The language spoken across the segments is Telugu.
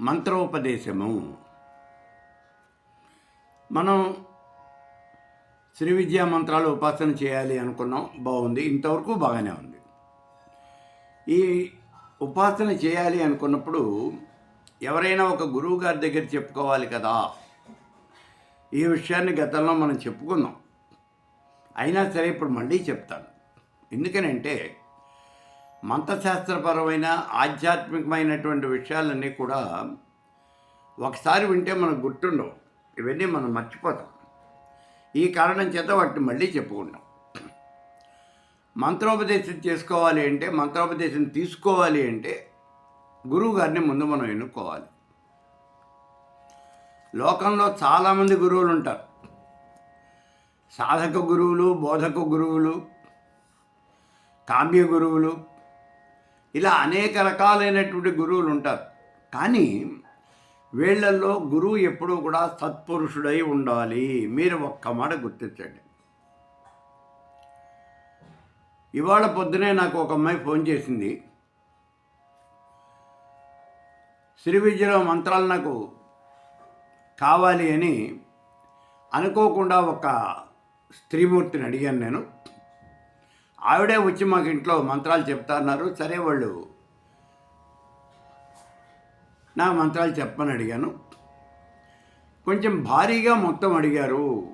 మంత్రోపదేశము. మనం శ్రీ విద్యా మంత్రాలు ఉపాసన చేయాలి అనుకున్నాం. బాగుంది. ఇంతవరకు బాగానే ఉంది. ఈ ఉపాసన చేయాలి అనుకున్నప్పుడు ఎవరైనా ఒక గురువు గారి దగ్గర చెప్పుకోవాలి కదా. ఈ విషయాన్ని గతంలో మనం చెప్పుకున్నాం. అయినా సరే ఇప్పుడు మళ్ళీ చెప్తాను. ఎందుకనంటే మంత్రశాస్త్రపరమైన ఆధ్యాత్మికమైనటువంటి విషయాలన్నీ కూడా ఒకసారి వింటే మనకు గుర్తుండవు. ఇవన్నీ మనం మర్చిపోతాం. ఈ కారణం చేత వాటిని మళ్ళీ చెప్పుకుంటాం. మంత్రోపదేశం చేసుకోవాలి అంటే మంత్రోపదేశం తీసుకోవాలి అంటే గురువు గారిని ముందు మనం ఎన్నుకోవాలి. లోకంలో చాలామంది గురువులు ఉంటారు. సాధక గురువులు బోధక గురువులు కామ్య గురువులు ఇలా అనేక రకాలైనటువంటి గురువులు ఉంటారు కానీ వీళ్ళల్లో గురువు ఎప్పుడూ కూడా సత్పురుషుడై ఉండాలి. మీరు ఒక్క మాట గుర్తించండి. ఇవాళ పొద్దునే నాకు ఒక అమ్మాయి ఫోన్ చేసింది. శ్రీ విద్యలో మంత్రాలు నాకు కావాలి అని అనుకోకుండా ఒక స్త్రీమూర్తిని అడిగాను నేను. ఆవిడే వచ్చి మాకు ఇంట్లో మంత్రాలు చెప్తా అన్నారు సరే వాళ్ళు నా మంత్రాలు చెప్పని అడిగాను. కొంచెం భారీగా మొత్తం అడిగారు.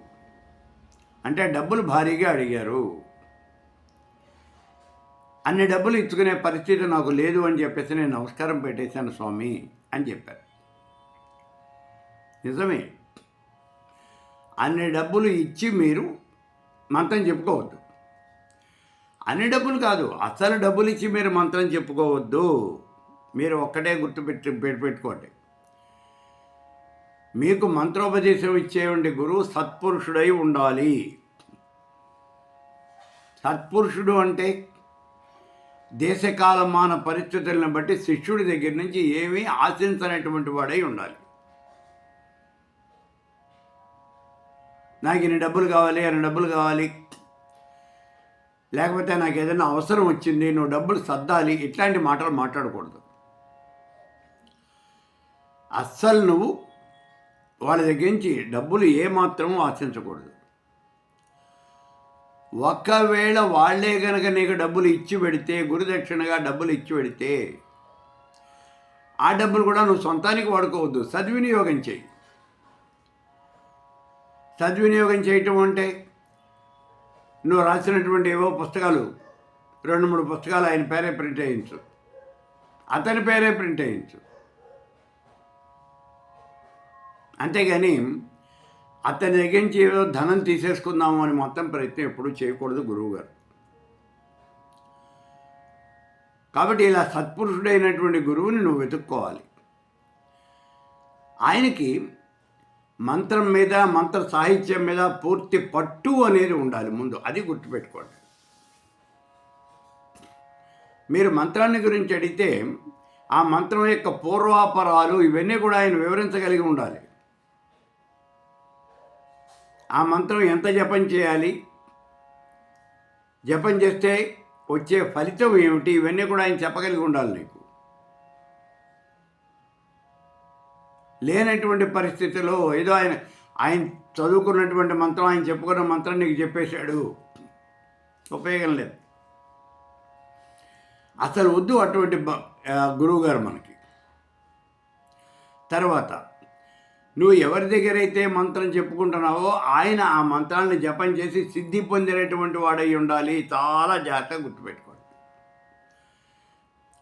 అంటే డబ్బులు భారీగా అడిగారు. అన్ని డబ్బులు ఇచ్చుకునే పరిస్థితి నాకు లేదు అని చెప్పేసి నేను నమస్కారం పెట్టేశాను స్వామి అని చెప్పారు. నిజమే. అన్ని డబ్బులు ఇచ్చి మీరు మంత్రం చెప్పుకోవద్దు. అన్ని డబ్బులు కాదు అసలు డబ్బులు ఇచ్చి మీరు మంత్రం చెప్పుకోవద్దు. మీరు ఒక్కటే గుర్తుపెట్టి పెట్టి పెట్టుకోండి. మీకు మంత్రోపదేశం ఇచ్చేవండి గురువు సత్పురుషుడై ఉండాలి. సత్పురుషుడు అంటే దేశకాలమాన పరిస్థితులను బట్టి శిష్యుడి దగ్గర నుంచి ఏమీ ఆశించనటువంటి వాడై ఉండాలి. నాకు ఇన్ని డబ్బులు కావాలి అన్ని డబ్బులు కావాలి లేకపోతే నాకు ఏదైనా అవసరం వచ్చింది నువ్వు డబ్బులు సర్దాలి ఇట్లాంటి మాటలు మాట్లాడకూడదు. అస్సలు నువ్వు వాళ్ళ దగ్గర నుంచి డబ్బులు ఏమాత్రం ఆశించకూడదు. ఒకవేళ వాళ్ళే కనుక నీకు డబ్బులు ఇచ్చి పెడితే గురుదక్షిణగా డబ్బులు ఇచ్చి పెడితే ఆ డబ్బులు కూడా నువ్వు సొంతానికి వాడుకోవద్దు సద్వినియోగం చేయి. సద్వినియోగం చేయటం అంటే నువ్వు రాసినటువంటి ఏవో పుస్తకాలు రెండు మూడు పుస్తకాలు ఆయన పేరే ప్రింట్ వేయించు అతని పేరే ప్రింట్ వేయించు అంతేగాని అతని దగ్గర నుంచి ఏదో ధనం తీసేసుకుందాము అని మొత్తం ప్రయత్నం ఎప్పుడూ చేయకూడదు గురువు గారు కాబట్టి ఇలా సత్పురుషుడైనటువంటి గురువుని నువ్వు వెతుక్కోవాలి. ఆయనకి మంత్రం మీద మంత్ర సాహిత్యం మీద పూర్తి పట్టు అనేది ఉండాలి ముందు. అది గుర్తుపెట్టుకోండి. మీరు మంత్రాన్ని గురించి అడిగితే ఆ మంత్రం యొక్క పూర్వాపరాలు ఇవన్నీ కూడా ఆయన వివరించగలిగి ఉండాలి. ఆ మంత్రం ఎంత జపం చేయాలి? జపం చేస్తే వచ్చే ఫలితం ఏమిటి? ఇవన్నీ కూడా ఆయన చెప్పగలిగి ఉండాలి నీకు. లేనటువంటి పరిస్థితిలో ఏదో ఆయన ఆయన చదువుకున్నటువంటి మంత్రం ఆయన చెప్పుకున్న మంత్రం నీకు చెప్పేశాడు. ఉపయోగం లేదు. అసలు వద్దు అటువంటి గురువు గారు మనకి. తర్వాత నువ్వు ఎవరి దగ్గర అయితే మంత్రం చెప్పుకుంటున్నావో ఆయన ఆ మంత్రాన్ని జపం చేసి సిద్ధి పొందినటువంటి వాడై ఉండాలి. చాలా జాగ్రత్తగా గుర్తుపెట్టుకోండి.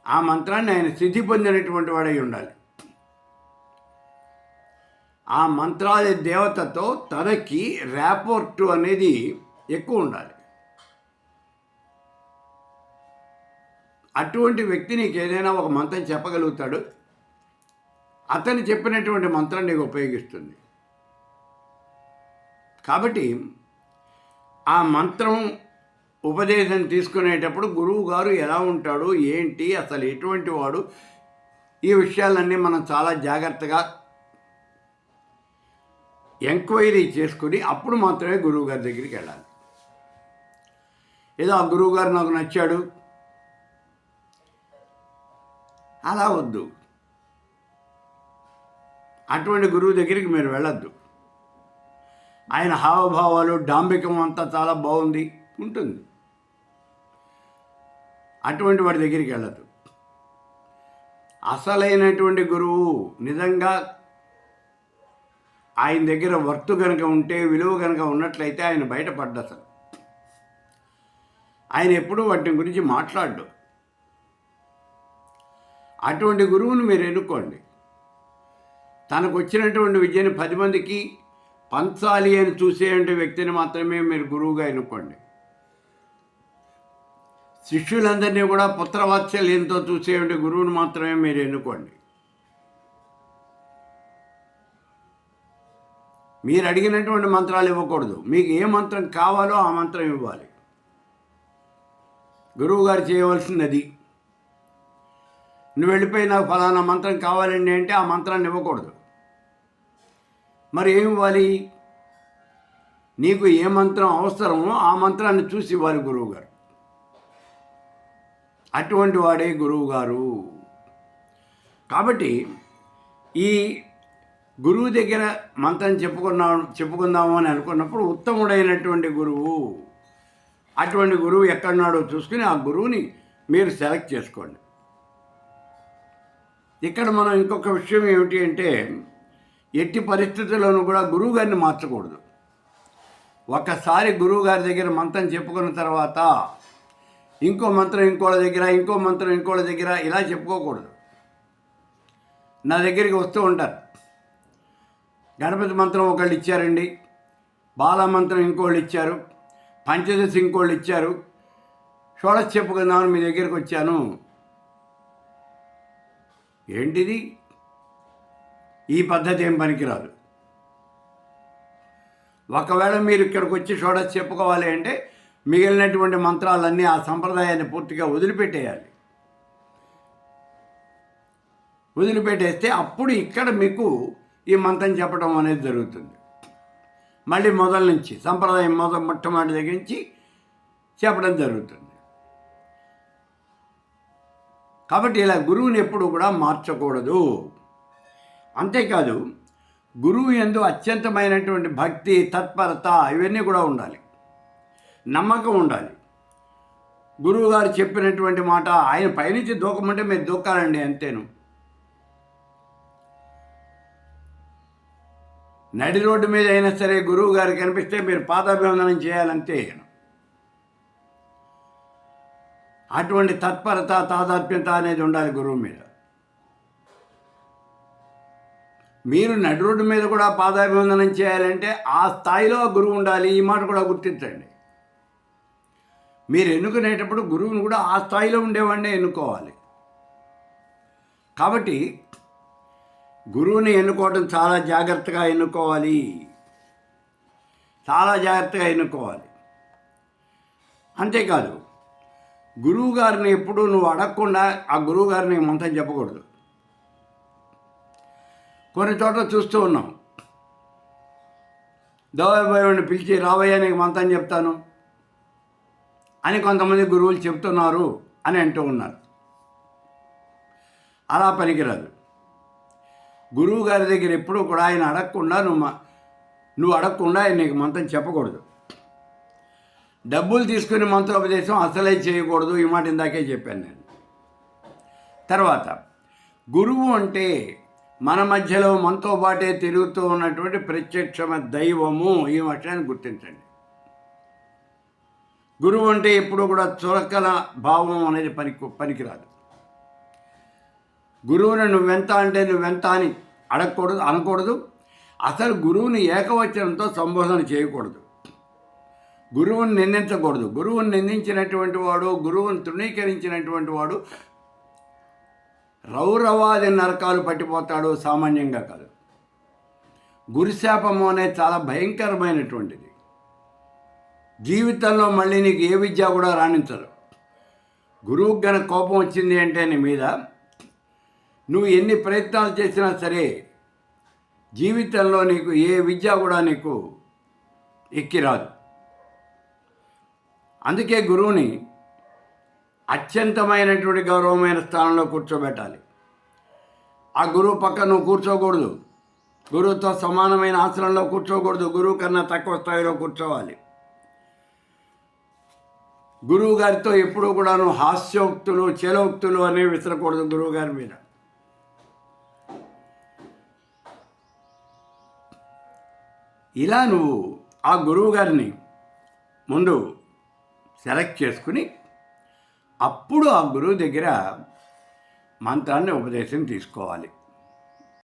ఆ మంత్రాన్ని ఆయన సిద్ధి పొందినటువంటి వాడై ఉండాలి. ఆ మంత్రాల దేవతతో తనకి ర్యాపోర్టు అనేది ఎక్కువ ఉండాలి. అటువంటి వ్యక్తి నీకు ఏదైనా ఒక మంత్రం చెప్పగలుగుతాడు. అతను చెప్పినటువంటి మంత్రం నీకు ఉపయోగిస్తుంది. కాబట్టి ఆ మంత్రం ఉపదేశం తీసుకునేటప్పుడు గురువు గారు ఎలా ఉంటాడు ఏంటి అసలు ఎటువంటి వాడు ఈ విషయాలన్నీ మనం చాలా జాగ్రత్తగా ఎంక్వైరీ చేసుకుని అప్పుడు మాత్రమే గురువు గారి దగ్గరికి వెళ్ళాలి. ఏదో ఆ గురువు గారు నాకు నచ్చాడు. అలా వద్దు. అటువంటి గురువు దగ్గరికి మీరు వెళ్ళొద్దు. ఆయన హావభావాలు డాంబికం అంతా చాలా బాగుంది ఉంటుంది. అటువంటి వాడి దగ్గరికి వెళ్ళదు అసలైనటువంటి గురువు నిజంగా ఆయన దగ్గర వర్తు కనుక ఉంటే విలువ కనుక ఉన్నట్లయితే ఆయన బయటపడ్డ అసలు. ఆయన ఎప్పుడూ వాటి గురించి మాట్లాడు అటువంటి గురువును మీరు ఎన్నుకోండి. తనకు వచ్చినటువంటి విద్యను పది మందికి పంచాలి అని చూసేటువంటి వ్యక్తిని మాత్రమే మీరు గురువుగా ఎన్నుకోండి. శిష్యులందరినీ కూడా పుత్రవాత్సల్యంతో చూసేటువంటి గురువుని మాత్రమే మీరు ఎన్నుకోండి. మీరు అడిగినటువంటి మంత్రాలు ఇవ్వకూడదు. మీకు ఏ మంత్రం కావాలో ఆ మంత్రం ఇవ్వాలి. గురువు గారు చేయవలసినది నువ్వు వెళ్ళిపోయి నాకు ఫలానా మంత్రం కావాలండి అంటే ఆ మంత్రాన్ని ఇవ్వకూడదు. మరి ఏమి ఇవ్వాలి? నీకు ఏ మంత్రం అవసరమో ఆ మంత్రాన్ని చూసి ఇవ్వాలి గురువు గారు. అటువంటి వాడే గురువు గారు. కాబట్టి ఈ గురువు దగ్గర మంత్రం చెప్పుకున్నాం చెప్పుకుందాము అని అనుకున్నప్పుడు ఉత్తముడైనటువంటి గురువు అటువంటి గురువు ఎక్కడున్నాడో చూసుకుని ఆ గురువుని మీరు సెలెక్ట్ చేసుకోండి. ఇక్కడ మనం ఇంకొక విషయం ఏమిటి అంటే ఎట్టి పరిస్థితుల్లోనూ కూడా గురువు గారిని మార్చకూడదు. ఒకసారి గురువు గారి దగ్గర మంత్రం చెప్పుకున్న తర్వాత ఇంకో మంత్రం ఇంకోళ్ళ దగ్గర ఇంకో మంత్రం ఇంకోళ్ళ దగ్గర ఇలా చెప్పుకోకూడదు. నా దగ్గరికి వస్తూ ఉంటారు. గణపతి మంత్రం ఒకళ్ళు ఇచ్చారండి బాల మంత్రం ఇంకోళ్ళు ఇచ్చారు పంచదశ ఇంకోళ్ళు ఇచ్చారు. షోడశ చెప్పుకుందామని మీ దగ్గరికి వచ్చాను. ఏంటిది? ఈ పద్ధతి ఏం పనికిరాదు. ఒకవేళ మీరు ఇక్కడికి వచ్చి షోడశ చెప్పుకోవాలి అంటే మిగిలినటువంటి మంత్రాలన్నీ ఆ సంప్రదాయాన్ని పూర్తిగా వదిలిపెట్టేయాలి. వదిలిపెట్టేస్తే అప్పుడు ఇక్కడ మీకు ఈ మంత్రం చెప్పడం అనేది జరుగుతుంది. మళ్ళీ మొదల నుంచి సంప్రదాయం మొదటి మొట్టమొదటి దగ్గర నుంచి చెప్పడం జరుగుతుంది. కాబట్టి ఇలా గురువుని ఎప్పుడు కూడా మార్చకూడదు. అంతేకాదు గురువు ఎందు అత్యంతమైనటువంటి భక్తి తత్పరత ఇవన్నీ కూడా ఉండాలి. నమ్మకం ఉండాలి. గురువు గారు చెప్పినటువంటి మాట ఆయన పైనుంచి దూకమంటే మీరు దూకాలండి అంతేను. నడి రోడ్డు మీద అయినా సరే గురువు గారు కనిపిస్తే మీరు పాదాభివందనం చేయాలంతే అటువంటి తత్పరత తాదాత్మ్యత అనేది ఉండాలి గురువు మీద. మీరు నడి రోడ్డు మీద కూడా పాదాభివందనం చేయాలంటే ఆ స్థాయిలో గురువు ఉండాలి ఈ మాట కూడా గుర్తించండి. మీరు ఎన్నుకునేటప్పుడు గురువుని కూడా ఆ స్థాయిలో ఉండేవాడినే ఎన్నుకోవాలి. కాబట్టి గురువుని ఎన్నుకోవడం చాలా జాగ్రత్తగా ఎన్నుకోవాలి. చాలా జాగ్రత్తగా ఎన్నుకోవాలి. అంతేకాదు గురువు గారిని ఎప్పుడు నువ్వు అడగకుండా ఆ గురువు గారిని మంత్రం చెప్పకూడదు. కొన్ని చోట్ల చూస్తూ ఉన్నాం. దోవబోయేవాడిని పిలిచి రావయ్యా నీకు మంత్రం చెప్తాను అని కొంతమంది గురువులు చెప్తున్నారు అని అంటూ ఉన్నారు. అలా పనికిరాదు. గురువు గారి దగ్గర ఎప్పుడూ కూడా ఆయన అడగకుండా నువ్వు మ- నువ్వు అడగకుండా ఆయన నీకు మంత్రం చెప్పకూడదు. డబ్బులు తీసుకుని మంత్రోపదేశం అసలే చేయకూడదు. ఈ మాట ఇందాకే చెప్పాను నేను. తర్వాత గురువు అంటే మన మధ్యలో మనతో పాటే తిరుగుతూ ఉన్నటువంటి ప్రత్యక్షమ దైవము. ఈ విషయాన్ని గుర్తించండి. గురువు అంటే ఎప్పుడు కూడా చురకల భావం అనేది పనికి పనికిరాదు. గురువుని నువ్వెంత అంటే నువ్వెంత అని అడగకూడదు అనకూడదు. అసలు గురువుని ఏకవచనంతో సంబోధన చేయకూడదు. గురువుని నిందించకూడదు. గురువుని నిందించినటువంటి వాడు గురువుని తృణీకరించినటువంటి వాడు రౌరవాది నరకాలు పట్టిపోతాడు సామాన్యంగా కాదు. గురుశాపము అనేది చాలా భయంకరమైనటువంటిది. జీవితంలో మళ్ళీ నీకు ఏ విద్య కూడా రాణించరు గురువుకి గన కోపం వచ్చింది అంటే నీ మీద నువ్వు ఎన్ని ప్రయత్నాలు చేసినా సరే జీవితంలో నీకు ఏ విద్య కూడా నీకు ఎక్కిరాదు. అందుకే గురువుని అత్యంతమైనటువంటి గౌరవమైన స్థానంలో కూర్చోబెట్టాలి. ఆ గురువు పక్క నువ్వు కూర్చోకూడదు. గురువుతో సమానమైన ఆసనంలో కూర్చోకూడదు. గురువు కన్నా తక్కువ స్థాయిలో కూర్చోవాలి. గురువు గారితో ఎప్పుడూ కూడాను హాస్యోక్తులు చేలోక్తులు అనేవి విసరకూడదు గురువు గారి మీద. ఇలా నువ్వు ఆ గురువు గారిని ముందు సెలెక్ట్ చేసుకుని అప్పుడు ఆ గురువు దగ్గర మంత్రాన్ని ఉపదేశం తీసుకోవాలి.